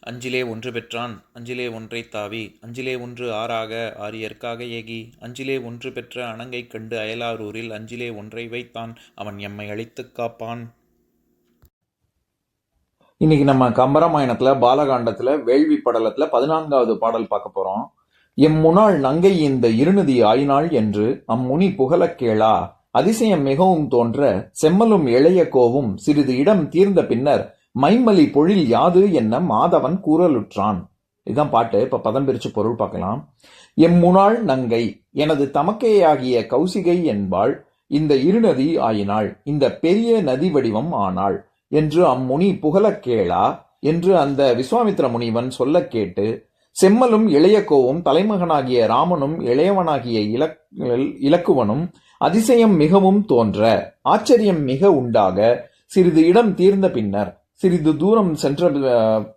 அஞ்சிலே ஒன்று பெற்றான் அஞ்சிலே ஒன்றை தாவி அஞ்சிலே ஒன்று ஆறாக ஆரியற்காக ஏகி அஞ்சிலே ஒன்று பெற்ற அணங்கை கண்டு அயலாரூரில் அஞ்சிலே ஒன்றை வைத்தான் அவன் எம்மை அழித்துக் காப்பான். இன்னைக்கு நம்ம கம்பராமாயணத்துல பாலகாண்டத்துல வேள்வி படலத்துல பதினான்காவது பாடல் பார்க்க போறோம். எம் முன்னாள் நங்கை இந்த இருநிதி ஆயினாள் என்று அம்முனி புகழக் கேளா அதிசயம் மிகவும் தோன்ற செம்மலும் இளைய கோவும் சிறிது இடம் தீர்ந்த பின்னர் மைமலி பொழில் யாது என்ன மாதவன் கூறலுற்றான். இதுதான் பாட்டு. இப்ப பதம் பிரிச்சு பொருள் பார்க்கலாம். எம்முனாள் நங்கை எனது தமக்கையாகிய கௌசிகை என்பாள் இந்த இருநதி ஆயினாள் இந்த பெரிய நதி வடிவம் ஆனாள் என்று அம்முனி புகழக் கேளா என்று அந்த விஸ்வாமித்ர முனிவன் சொல்லக் கேட்டு செம்மலும் இளையக்கோவும் தலைமகனாகிய ராமனும் இளையவனாகிய இலக் இலக்குவனும் அதிசயம் மிகவும் தோன்ற ஆச்சரியம் மிக உண்டாக சிறிது இடம் தீர்ந்த பின்னர் சிறிது தூரம் சென்ற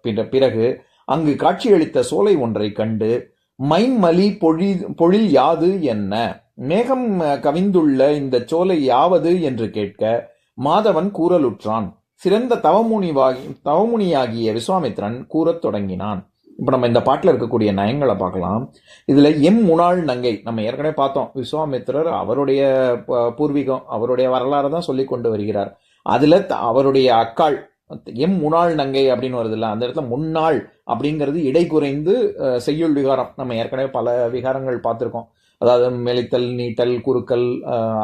பிற- பிறகு அங்கு காட்சியளித்த சோலை ஒன்றைக் கண்டு மைன்மலி பொழி பொழில் யாது என்ன? மேகம் கவிந்துள்ள இந்த சோலை யாவது என்று கேட்க மாதவன் கூறலுற்றான். சிறந்த தவமுனிவாகி தவமுனியாகிய விஸ்வாமித்திரன் கூறத் தொடங்கினான். இப்போ நம்ம இந்த பாட்டில் இருக்கக்கூடிய நயங்களை பார்க்கலாம். இதில் எம் முனாள் நங்கை நம்ம ஏற்கனவே பார்த்தோம். விஸ்வாமித்திரர் அவருடைய ப- பூர்வீகம் அவருடைய வரலாறு தான் சொல்லி கொண்டு வருகிறார். அதில் த- அவருடைய அக்காள் எம் முன்னாள் நங்கை அப்படின்னு வருதுல்ல அந்த இடத்துல முன்னாள் அப்படிங்கிறது இடை குறைந்து செய்யுள் விகாரம். நம்ம ஏற்கனவே பல விகாரங்கள் பார்த்துருக்கோம். அதாவது மெலித்தல் நீட்டல் குறுக்கல்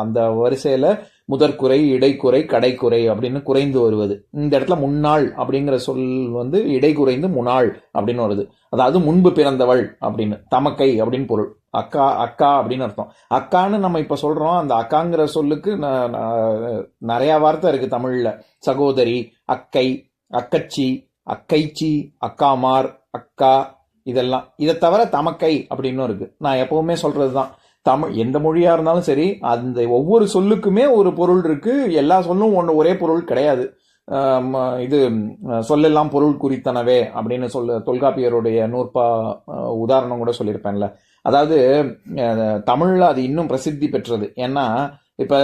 அந்த வரிசையில் முதற்குறை இடைக்குறை கடைக்குறை அப்படின்னு குறைந்து வருவது. இந்த இடத்துல முன்னாள் அப்படிங்கிற சொல் வந்து இடை குறைந்து முன்னாள் அப்படின்னு வருது. அதாவது முன்பு பிறந்தவள் அப்படின்னு தமக்கை அப்படின்னு பொருள். அக்கா அக்கா அப்படின்னு அர்த்தம். அக்கான்னு நம்ம இப்போ சொல்கிறோம் அந்த அக்காங்கிற சொல்லுக்கு ந- வார்த்தை இருக்குது தமிழில். சகோதரி அக்கை அக்கச்சி அக்கைச்சி அக்காமார் அக்கா இதெல்லாம். இதை தவிர தமக்கை அப்படின்னு இருக்குது நான் எப்பவுமே சொல்கிறது தான் தமிழ் எந்த மொழியாக இருந்தாலும் சரி அந்த ஒவ்வொரு சொல்லுக்குமே ஒரு பொருள் இருக்குது எல்லா சொல்லும் ஒன்று ஒரே பொருள் கிடையாது. இது சொல்லெல்லாம் பொருள் குறித்தனவே அப்படின்னு சொல்ல தொல்காப்பியருடைய நூற்பா உதாரணம் கூட சொல்லியிருப்பேன்ல. அதாவது தமிழில் அது இன்னும் பிரசித்தி பெற்றது. ஏன்னா இப்போ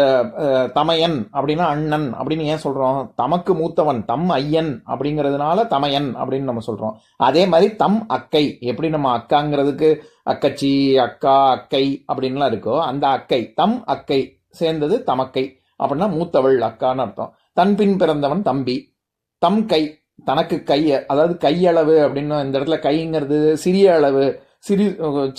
தமையன் அப்படின்னா அண்ணன் அப்படின்னு ஏன் சொல்கிறோம் தமக்கு மூத்தவன் தம் ஐயன் அப்படிங்கிறதுனால தமையன் அப்படின்னு நம்ம சொல்கிறோம் அதே மாதிரி தம் அக்கை எப்படி நம்ம அக்காங்கிறதுக்கு அக்கச்சி அக்கா அக்கை அப்படின்லாம் இருக்கோ அந்த அக்கை தம் அக்கை சேர்ந்தது தமக்கை அப்படின்னா மூத்தவள் அக்கான்னு அர்த்தம். தன் பின் பிறந்தவன் தம்பி. தம் கை தனக்கு கைய அதாவது கையளவு அப்படின்னு இந்த இடத்துல கைங்கிறது சிறிய அளவு சிறி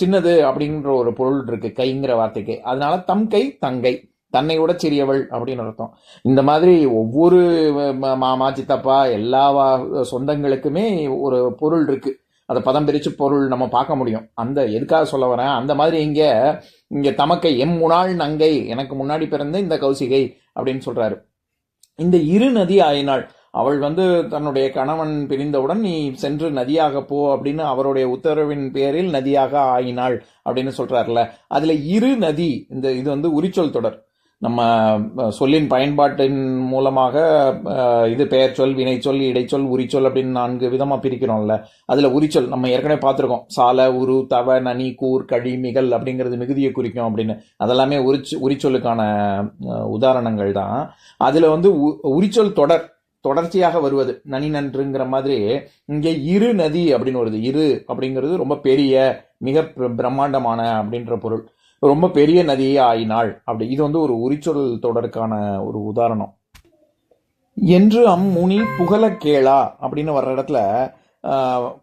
சின்னது அப்படின்ற ஒரு பொருள் இருக்கு கைங்கிற வார்த்தைக்கு. அதனால தம் கை தங்கை. தன்னை விட சிறியவள் அப்படின்னு அர்த்தம். இந்த மாதிரி ஒவ்வொரு மாமா சித்தப்பா எல்லா வா- சொந்தங்களுக்குமே ஒரு பொருள் இருக்கு. அதை பதம் பிரித்து பொருள் நம்ம பார்க்க முடியும். அந்த எதுக்காக சொல்ல வரேன்? அந்த மாதிரி இங்கே இங்கே தமக்கை எம் முனாள் நங்கை எனக்கு முன்னாடி பிறந்த இந்த கௌசிகை அப்படின்னு சொல்கிறாரு இந்த இரு நதி ஆயினாள் அவள் வந்து தன்னுடைய கணவன் பிரிந்தவுடன் நீ சென்று நதியாக போ அப்படின்னு அவருடைய உத்தரவின் பேரில் நதியாக ஆயினாள் அப்படின்னு சொல்கிறார்ல அதில் இரு நதி இந்த இது வந்து உரிச்சொல் தொடர். நம்ம சொல்லின் பயன்பாட்டின் மூலமாக இது பெயர் சொல் வினைச்சொல் இடைச்சொல் உரிச்சொல் அப்படின்னு நான்கு விதமாக பிரிக்கிறோம்ல. அதில் உரிச்சொல் நம்ம ஏற்கனவே பார்த்துருக்கோம். சால உரு தவ நனி கூர் கழி மிகல் அப்படிங்கிறது மிகுதியை குறிக்கும் அப்படின்னு. அதெல்லாமே உரிச்சு உரிச்சொல்லுக்கான உதாரணங்கள் தான். அதில் வந்து உ- உரிச்சொல் தொடர் தொடர்ச்சியாக வருவது. நனி நன்றுங்கிற மாதிரி இங்கே இரு நதி அப்படின்னு வருது. இரு அப்படிங்கிறது ரொம்ப பெரிய மிக பிரம்மாண்டமான அப்படின்ற பொருள். ரொம்ப பெரிய நதியே ஆயினாள் அப்படி. இது வந்து ஒரு உரிச்சொல் தொடருக்கான ஒரு உதாரணம். என்று அம்முனி புகழ கேளா அப்படின்னு வர்ற இடத்துல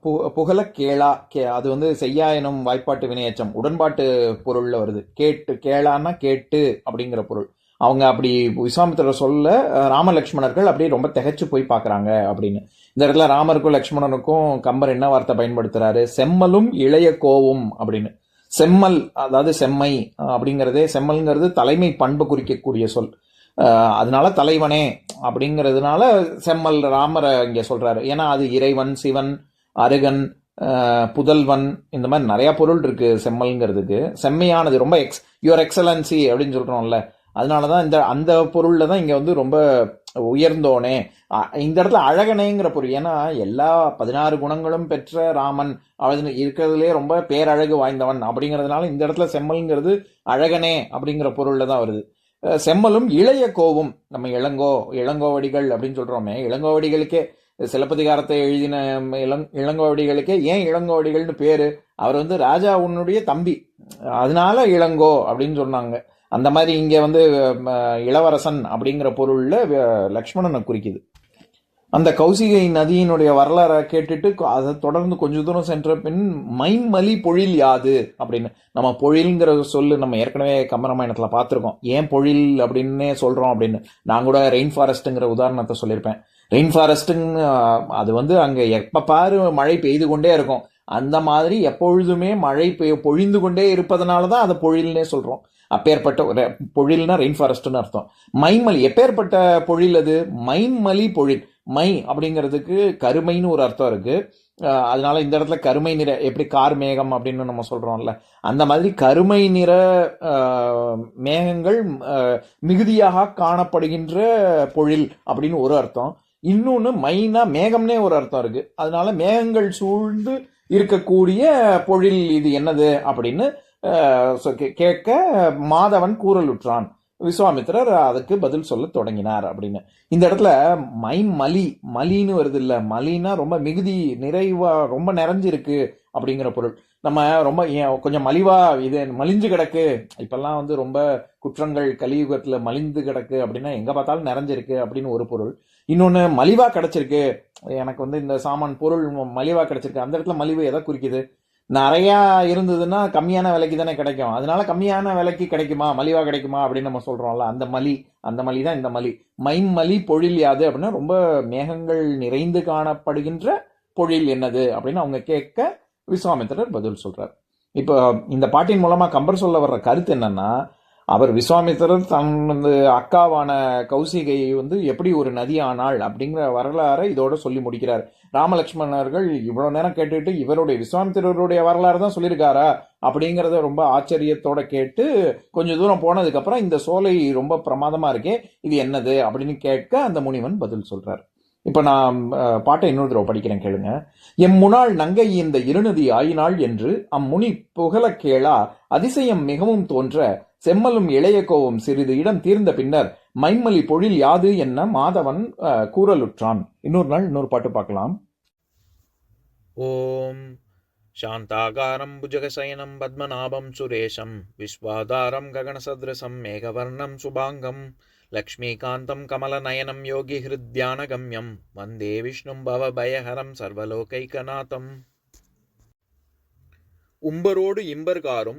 பு- புகழ கேளா கே அது வந்து செய்யா எனும் வாய்ப்பாட்டு வினையச்சம் உடன்பாட்டு பொருளில் வருது. கேட்டு கேளான்னா கேட்டு அப்படிங்கிற பொருள். அவங்க அப்படி விஸ்வாமித்திரர் சொல்ல ராமலக்ஷ்மணர்கள் அப்படியே ரொம்ப திகச்சு போய் பார்க்குறாங்க அப்படின்னு. இந்த இடத்துல ராமருக்கும் லக்ஷ்மணனுக்கும் கம்பர் என்ன வார்த்தை பயன்படுத்துறாரு? செம்மலும் இளைய கோவும் அப்படின்னு. செம்மல் அதாவது செம்மை அப்படிங்கிறதே செம்மல்ங்கிறது தலைமை பண்பு குறிக்கக்கூடிய சொல். அதனால தலைவனே அப்படிங்கிறதுனால செம்மல் ராமரை இங்கே சொல்கிறாரு ஏன்னா அது இறைவன் சிவன் அருகன் புதல்வன் இந்த மாதிரி நிறையா பொருள் இருக்கு செம்மல்ங்கிறதுக்கு. செம்மையானது ரொம்ப எக்ஸ் யுவர் எக்ஸலன்சி அப்படின்னு சொல்கிறோம்ல அதனால தான் இந்த அந்த பொருளில் தான் இங்கே வந்து ரொம்ப உயர்ந்தோனே. இந்த இடத்துல அழகனேங்கிற பொருள். ஏன்னா எல்லா பதினாறு குணங்களும் பெற்ற ராமன் அவன் இருக்கிறதுலே ரொம்ப பேரழகு வாய்ந்தவன் அப்படிங்கிறதுனால இந்த இடத்துல செம்மல்ங்கிறது அழகனே அப்படிங்கிற பொருளில் தான் வருது. செம்மலும் இளைய கோவும். நம்ம இளங்கோ இளங்கோவடிகள் அப்படின்னு சொல்கிறோமே இளங்கோவடிகளுக்கே சிலப்பதிகாரத்தை எழுதின இளங் இளங்கோவடிகளுக்கே ஏன் இளங்கோவடிகள்னு பேர்? அவர் வந்து ராஜா உன்னுடைய தம்பி. அதனால இளங்கோ அப்படின்னு சொன்னாங்க. அந்த மாதிரி இங்கே வந்து இளவரசன் அப்படிங்கிற பொருளில் லக்ஷ்மணனை குறிக்குது. அந்த கௌசிகை நதியினுடைய வரலாறை கேட்டுட்டு அதை தொடர்ந்து கொஞ்ச தூரம் சென்ற பின் மைமலி பொழில் யாது அப்படின்னு. நம்ம பொழில்ங்கிற சொல்லு நம்ம ஏற்கனவே கம்பராமாயணத்துல பார்த்துருக்கோம். ஏன் பொழில் அப்படின்னே சொல்கிறோம் அப்படின்னு. நான் கூட ரெயின் ஃபாரஸ்ட்டுங்கிற உதாரணத்தை சொல்லியிருப்பேன். ரெயின் ஃபாரஸ்ட்டுங்க அது வந்து அங்கே எப்போ பாரு மழை பெய்து கொண்டே இருக்கும். அந்த மாதிரி எப்பொழுதுமே மழை பெய் பொழிந்து கொண்டே இருப்பதனால தான் அதை பொழில்னே சொல்கிறோம் அப்பேற்பட்ட ஒரு பொழில்னா ரெயின் ஃபாரஸ்ட்னு அர்த்தம். மைமலி எப்பேற்பட்ட பொழில் அது? மைமலி பொழில். மை அப்படிங்கிறதுக்கு கருமைன்னு ஒரு அர்த்தம் இருக்குது அதனால் அதனால இந்த இடத்துல கருமை நிற எப்படி கார் மேகம் அப்படின்னு நம்ம சொல்கிறோம்ல அந்த மாதிரி கருமை நிற மேகங்கள் மிகுதியாக காணப்படுகின்ற பொழில் அப்படின்னு ஒரு அர்த்தம். இன்னொன்று மைனா மேகம்னே ஒரு அர்த்தம் இருக்குது அதனால மேகங்கள் சூழ்ந்து இருக்கக்கூடிய பொழில் இது என்னது அப்படின்னு கேட்க மாதவன் கூறலுற்றான். விஸ்வாமித்திரர் அதுக்கு பதில் சொல்ல தொடங்கினார் அப்படின்னு. இந்த இடத்துல மை மலி மலின்னு வருது இல்லை மலினா ரொம்ப மிகுதி நிறைவா ரொம்ப நிறைஞ்சிருக்கு அப்படிங்கிற பொருள். நம்ம ரொம்ப கொஞ்சம் மலிவா இது மலிஞ்சு கிடக்கு. இப்பெல்லாம் வந்து ரொம்ப குற்றங்கள் கலியுகத்துல மலிந்து கிடக்கு அப்படின்னா எங்க பார்த்தாலும் நிறைஞ்சிருக்கு அப்படின்னு ஒரு பொருள். இன்னொன்னு மலிவா கிடைச்சிருக்கு. எனக்கு வந்து இந்த சாமான் பொருள் மலிவா கிடைச்சிருக்கு. அந்த இடத்துல மலிவு எதை குறிக்குது? நிறையா இருந்ததுன்னா கம்மியான விலைக்கு தானே கிடைக்கும். அதனால கம்மியான விலைக்கு கிடைக்குமா? மலிவாக கிடைக்குமா? அப்படின்னு நம்ம சொல்கிறோம்ல அந்த மலி அந்த மலி தான் இந்த மலி. மைம் மலி பொழில் யாது அப்படின்னா ரொம்ப மேகங்கள் நிறைந்து காணப்படுகின்ற பொழில் என்னது அப்படின்னு அவங்க கேட்க விஸ்வாமித்திரர் பதில் சொல்கிறார் இப்போ இந்த பாட்டின் மூலமாக கம்பர் சொல்ல வர்ற கருத்து என்னன்னா அவர் விஸ்வாமித்திரர் தன் வந்து அக்காவான கௌசிகை வந்து எப்படி ஒரு நதி ஆனாள் அப்படிங்கிற வரலாறை இதோட சொல்லி முடிக்கிறார். ராமலட்சுமணர்கள் இவ்வளோ நேரம் கேட்டுட்டு இவருடைய விஸ்வாமித்திரருடைய வரலாறு தான் சொல்லியிருக்காரா அப்படிங்கிறத ரொம்ப ஆச்சரியத்தோட கேட்டு கொஞ்சம் தூரம் போனதுக்கப்புறம் இந்த சோலை ரொம்ப பிரமாதமாக இருக்கே இது என்னது அப்படின்னு கேட்க அந்த முனிவன் பதில் சொல்கிறார் இப்போ நான் பாட்டை இன்னொரு தடவை படிக்கிறேன் கேளுங்க. எம் முனாள் நங்கை இந்த இருநதி ஆயினாள் என்று அம்முனி புகழக் கேளா அதிசயம் மிகவும் தோன்ற செம்மலும் இளைய கோவும் சிறிது இடம் தீர்ந்த பின்னர் மைம்மலி பொழில் யாது என்ன மாதவன் அஹ், கூறலுற்றான் இன்னொரு நாள் இன்னொரு பாட்டு பார்க்கலாம் ॐ शान्ताकारं भुजगशयनं पद्मनाभं सुरेशं विश्वाधारं गगनसदृशं मेघवर्णं शुभाङ्गं लक्ष्मीकान्तं कमलनयनं योगिहृद्यानगम्यं वन्दे विष्णुं भवभयहरं सर्वलोकैकनाथम् உம்பரோடு இம்பர்காரும்